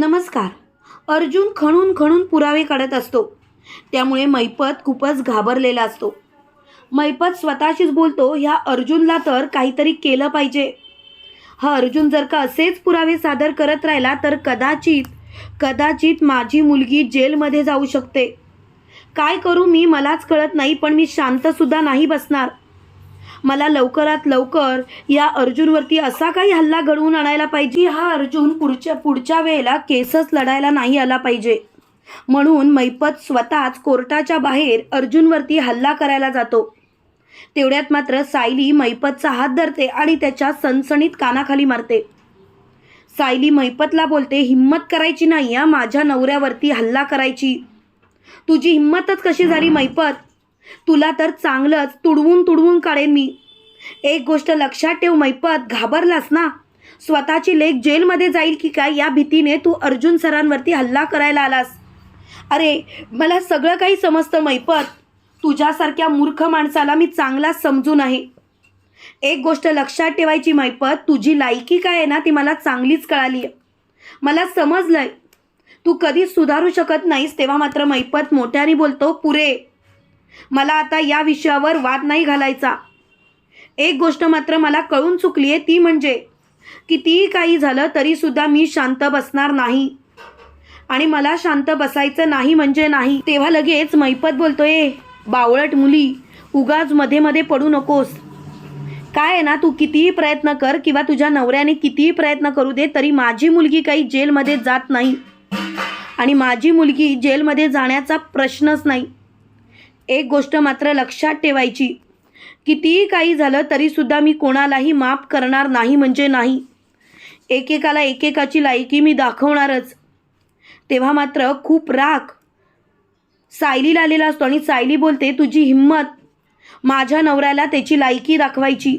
नमस्कार. अर्जुन खणून खणून पुरावे काढत असतो. त्यामुळे मैपत खूपच घाबरलेला असतो. मैपत स्वतःशीच बोलतो ह्या अर्जुनला तर काहीतरी केलं पाहिजे. हा अर्जुन जर का असेच पुरावे सादर करत राहिला तर कदाचित कदाचित माझी मुलगी जेलमध्ये जाऊ शकते. काय करू मी मलाच कळत नाही पण मी शांतसुद्धा नाही बसणार. मला लवकरात लवकर या अर्जुनवरती असा काही हल्ला घडवून आणायला पाहिजे हा अर्जुन पुढच्या पुढच्या वेळेला केसच लढायला नाही आला पाहिजे. म्हणून मैपत स्वतःच कोर्टाच्या बाहेर अर्जुनवरती हल्ला करायला जातो. तेवढ्यात मात्र सायली मैपतचा हात धरते आणि त्याच्या सणसणीत कानाखाली मारते. सायली मैपतला बोलते हिम्मत करायची नाही या माझ्या नवऱ्यावरती हल्ला करायची. तुझी हिम्मतच कशी झाली मैपत? तुला तर चांगलंच तुडवून तुडवून काढेन मी. एक गोष्ट लक्षात ठेव मैपत घाबरलास ना? स्वतःची लेख जेलमध्ये जाईल की काय या भीतीने तू अर्जुन सरांवरती हल्ला करायला आलास? अरे मला सगळं काही समजतं मैपत. तुझ्यासारख्या मूर्ख माणसाला मी चांगला समजून आहे एक गोष्ट लक्षात ठेवायची मैपत तुझी लायकी काय आहे ना ती मला चांगलीच कळाली आहे मला समजलंय. तू कधीच सुधारू शकत नाहीस तेव्हा मात्र मैपत मोठ्याने बोलतो पुरे मला आता या विषयावर वाद नाही घालायचा. एक गोष्ट मात्र मला कळून चुकली आहे ती म्हणजे कितीही काही झालं तरीसुद्धा मी शांत बसणार नाही. आणि मला शांत बसायचं नाही म्हणजे नाही. तेव्हा लगेच मैपत बोलतोय बावळट मुली उगाच मध्ये मध्ये पडू नकोस. काय आहे ना तू कितीही प्रयत्न कर किंवा तुझ्या नवऱ्याने कितीही प्रयत्न करू दे तरी माझी मुलगी काही जेलमध्ये जात नाही. आणि माझी मुलगी जेलमध्ये जाण्याचा प्रश्नच नाही. एक गोष्ट मात्र लक्षात ठेवायची. कितीही काही झालं तरीसुद्धा मी कोणालाही माफ करणार नाही म्हणजे नाही. एकेकाला एकेकाची लायकी मी दाखवणारच. तेव्हा मात्र खूप राग. सायलीला आलेला असतो आणि सायली बोलते तुझी हिंमत. माझ्या नवऱ्याला त्याची लायकी दाखवायची.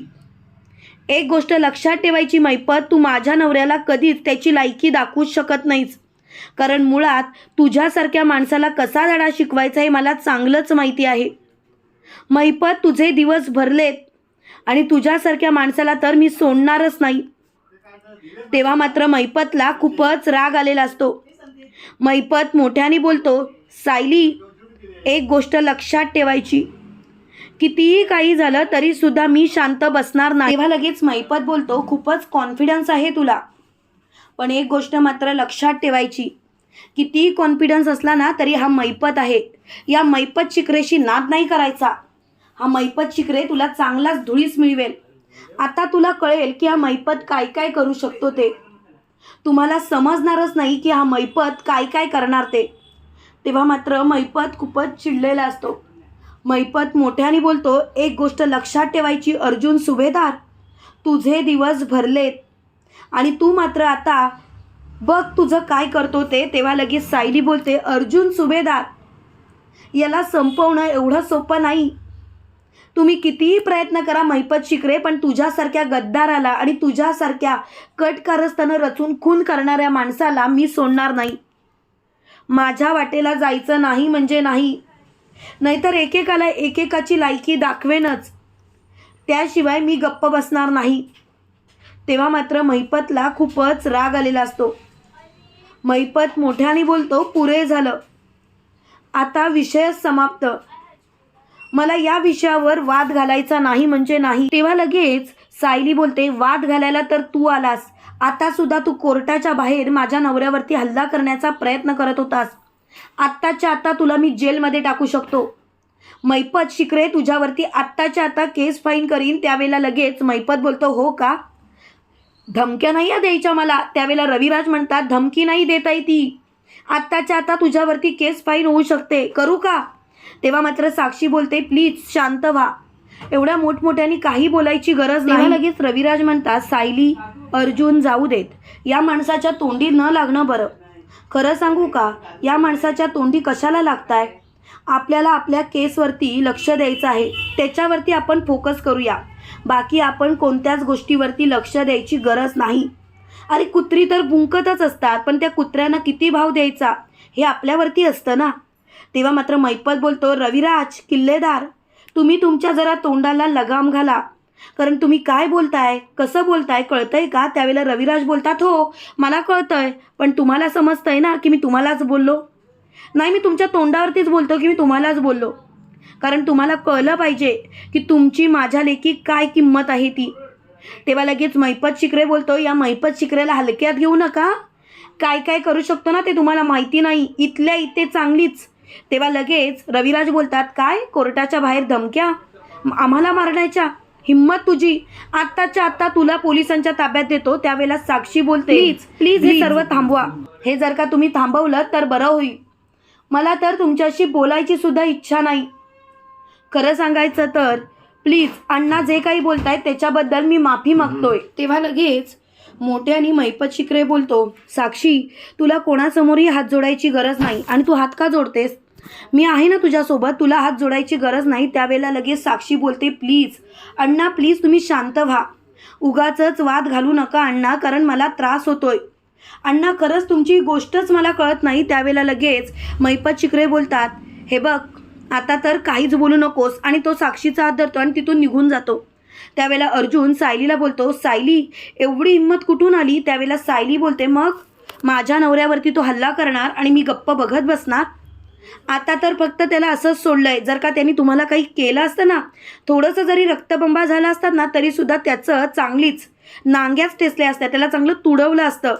एक गोष्ट लक्षात ठेवायची मैपत तू माझ्या नवऱ्याला कधीच त्याची लायकी दाखवूच शकत नाहीस. कारण मुळात तुझ्यासारख्या माणसाला कसा धडा शिकवायचा हे मला चांगलंच माहिती आहे. मैपत तुझे दिवस भरलेत आणि तुझ्यासारख्या माणसाला तर मी सोडणारच नाही. तेव्हा मात्र मैपतला खूपच राग आलेला असतो. मैपत मोठ्याने बोलतो सायली एक गोष्ट लक्षात ठेवायची. कितीही काही झालं तरी सुद्धा मी शांत बसणार नाही. तेव्हा लगेच मैपत बोलतो खूपच कॉन्फिडन्स आहे तुला. पण एक गोष्ट मात्र लक्षात ठेवायची कितीही कॉन्फिडन्स असला ना तरी हा मैपत आहे. या मैपत शिकरेशी नाद नाही करायचा. हा मैपत शिकरे तुला चांगलाच धुळीस मिळवेल. आता तुला कळेल की हा मैपत काय काय करू शकतो ते. तुम्हाला समजणारच नाही की हा मैपत काय काय करणार ते. तेव्हा मात्र मैपत खूपच चिडलेला असतो. मैपत मोठ्याने बोलतो एक गोष्ट लक्षात ठेवायची अर्जुन सुभेदार तुझे दिवस भरलेत. आणि तू मात्र आता बघ तुझं काय करतो ते. तेव्हा लगेच सायली बोलते अर्जुन सुभेदार याला संपवणं एवढं सोपं नाही. तुम्ही कितीही प्रयत्न करा मैपत शिकरे पण तुझ्यासारख्या गद्दाराला आणि तुझ्यासारख्या कटकारस्थानं रचून खून करणाऱ्या माणसाला मी सोडणार नाही. माझ्या वाटेला जायचं नाही म्हणजे नाही. नाहीतर एकेकाला एकेकाची लायकी दाखवेनच. त्याशिवाय मी गप्प बसणार नाही. तेव्हा मात्र मैपतला खूपच राग आलेला असतो. मैपत मोठ्याने बोलतो पुरे झालं. आता विषय समाप्त. मला या विषयावर वाद घालायचा नाही म्हणजे नाही. तेव्हा लगेच सायली बोलते वाद घालायला तर तू आलास. आता सुद्धा तू कोर्टाच्या बाहेर माझ्या नवऱ्यावरती हल्ला करण्याचा प्रयत्न करत होतास. आत्ताच्या आता तुला मी जेलमध्ये टाकू शकतो. मैपत शिकरे तुझ्यावरती आत्ताच्या आता केस फाईन करीन. त्यावेळेला लगेच मैपत बोलतो हो का? धमक्या नाही या द्यायच्या मला. त्यावेळेला रविराज म्हणतात धमकी नाही देता ती. आत्ताच्या आता तुझ्यावरती केस फाईन होऊ शकते. करू का? तेव्हा मात्र साक्षी बोलते प्लीज शांत व्हा. एवढ्या मोठमोठ्याने काही बोलायची गरज नाही. लगेच रविराज म्हणतात सायली अर्जुन जाऊ देत. या माणसाच्या तोंडी न लागणं बरं. खरं सांगू का? या माणसाच्या तोंडी कशाला लागताय? आपल्याला आपल्या केसवरती लक्ष द्यायचं आहे. त्याच्यावरती आपण फोकस करूया. बाकी आपण कोणत्याच गोष्टीवरती लक्ष द्यायची गरज नाही. अरे कुत्री तर बुंकतच असतात पण त्या कुत्र्यांना किती भाव द्यायचा? हे आपल्यावरती असतं ना? तेव्हा मात्र मैपत बोलतो रविराज किल्लेदार तुम्ही तुमच्या जरा तोंडाला लगाम घाला. कारण तुम्ही काय बोलताय कसं बोलताय कळतंय का? त्यावेळेला रविराज बोलतात हो मला कळतंय पण तुम्हाला समजतंय ना की मी तुम्हालाच बोललो? नाही मी तुमच्या तोंडावरतीच बोलतो की मी तुम्हालाच बोललो? कारण तुम्हाला कळलं पाहिजे की तुमची माझ्या लेखी काय किंमत आहे ती. तेव्हा लगेच मैपत शिकरे बोलतो या मैपत शिकरेला हलक्यात घेऊ नका. काय काय करू शकतो ना ते तुम्हाला माहिती नाही. इथल्या इथे चांगलीच. तेव्हा लगेच रविराज बोलतात काय? कोर्टाच्या बाहेर धमक्या? आम्हाला मारण्याच्या? हिम्मत तुझी. आत्ताच्या आत्ता तुला पोलिसांच्या ताब्यात देतो. त्यावेळेला साक्षी बोलते. प्लीज प्लीज हे सर्व थांबवा. हे जर का तुम्ही थांबवलं तर बरं होईल. मला तर तुमच्याशी बोलायची सुद्धा इच्छा नाही. खरं सांगायचं तर प्लीज अण्णा जे काही बोलतायत त्याच्याबद्दल मी माफी मागतोय. तेव्हा लगेच मोठे आणि मैपत शिकरे बोलतो साक्षी तुला कोणासमोरही हात जोडायची गरज नाही आणि तू हात का जोडतेस? मी आहे ना तुझ्यासोबत तुला हात जोडायची गरज नाही. त्यावेळेला लगेच साक्षी बोलते प्लीज अण्णा प्लीज तुम्ही शांत व्हा. उगाच वाद घालू नका अण्णा कारण मला त्रास होतोय. अण्णा खरंच तुमची गोष्टच मला कळत नाही. त्यावेळेला लगेच मैपत शिकरे बोलतात हे बघ आता तर काहीच बोलू नकोस आणि तो साक्षीचा हात धरतो आणि तिथून निघून जातो. त्यावेळेला अर्जुन सायलीला बोलतो सायली एवढी हिंमत कुठून आली? त्यावेळेला सायली बोलते मग माझ्या नवऱ्यावरती तो हल्ला करणार आणि मी गप्प बघत बसणार? आता तर फक्त त्याला असंच सोडलं आहे जर का त्यांनी तुम्हाला काही केलं असतं ना थोडंसं जरी रक्तबंबा झाला असतात ना तरीसुद्धा त्याचं चांगलीच नांग्याच टेचल्या असत्या. त्याला चांगलं तुडवलं असतं.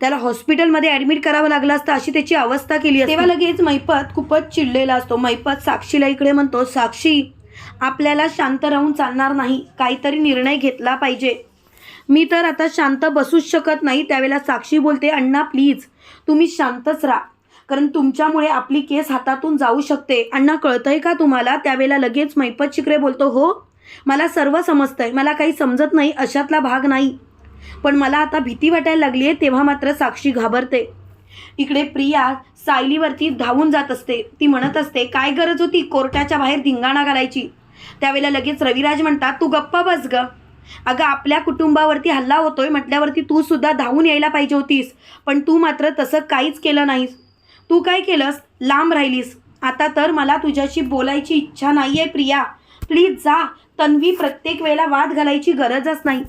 त्याला हॉस्पिटलमध्ये ॲडमिट करावं लागलं असतं अशी त्याची अवस्था केली असते. तेव्हा लगेच मैपत खूपच चिडलेला असतो. मैपत साक्षीला इकडे म्हणतो साक्षी आपल्याला शांत राहून चालणार नाही. काहीतरी निर्णय घेतला पाहिजे. मी तर आता शांत बसूच शकत नाही. त्यावेळेला साक्षी बोलते अण्णा प्लीज तुम्ही शांतच राहा. कारण तुमच्यामुळे आपली केस हातातून जाऊ शकते. अण्णा कळतंय का तुम्हाला? त्यावेळेला लगेच मैपत शिकरे बोलतो हो मला सर्व समजतंय. मला काही समजत नाही. अशातला भाग नाही. पण मला आता भीती वाटायला लागली आहे तेव्हा मात्र साक्षी घाबरते. इकडे प्रिया सायलीवरती धावून जात असते. ती म्हणत असते काय गरज होती कोर्टाच्या बाहेर धिंगाणा घालायची? त्यावेळेला लगेच रविराज म्हणतात तू गप्पा बस ग. अगं आपल्या कुटुंबावरती हल्ला होतोय म्हटल्यावरती तू सुद्धा धावून यायला पाहिजे होतीस. पण तू मात्र तसं काहीच केलं नाहीस. तू काय केलंस? लांब राहिलीस. आता तर मला तुझ्याशी बोलायची इच्छा नाही आहे प्रिया. प्लीज जा. तन्वी प्रत्येक वेळेला वाद घालायची गरजच नाही.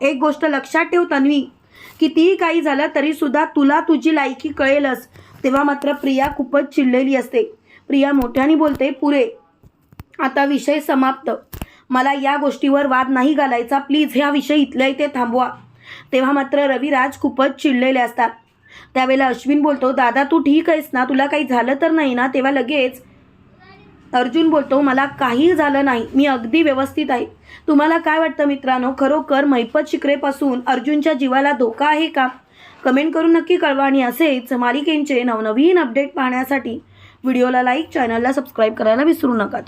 एक गोष्ट लक्षात ठेव तन्वी. कितीही काही झालं तरीसुद्धा तुला तुझी लायकी कळेलच. तेव्हा मात्र प्रिया खूपच चिडलेली असते. प्रिया मोठ्याने बोलते पुरे आता विषय समाप्त. मला या गोष्टीवर वाद नाही घालायचा. प्लीज ह्या विषय इथल्या इथे थांबवा. तेव्हा मात्र रविराज खूपच चिडलेले असतात. त्यावेळेला अश्विन बोलतो दादा तू ठीक आहेस ना? तुला काही झालं तर नाही ना? तेव्हा लगेच अर्जुन बोलतो मला काही झालं नाही. मी अगदी व्यवस्थित आहे. तुम्हाला काय वाटतं मित्रांनो? खरोखर मैपत शिकरेपासून अर्जुनच्या जीवाला धोका आहे का? कमेंट करून नक्की कळवा आणि असेच मालिकेंचे नवनवीन अपडेट पाहण्यासाठी व्हिडिओला लाईक चॅनलला सबस्क्राईब करायला विसरू नका.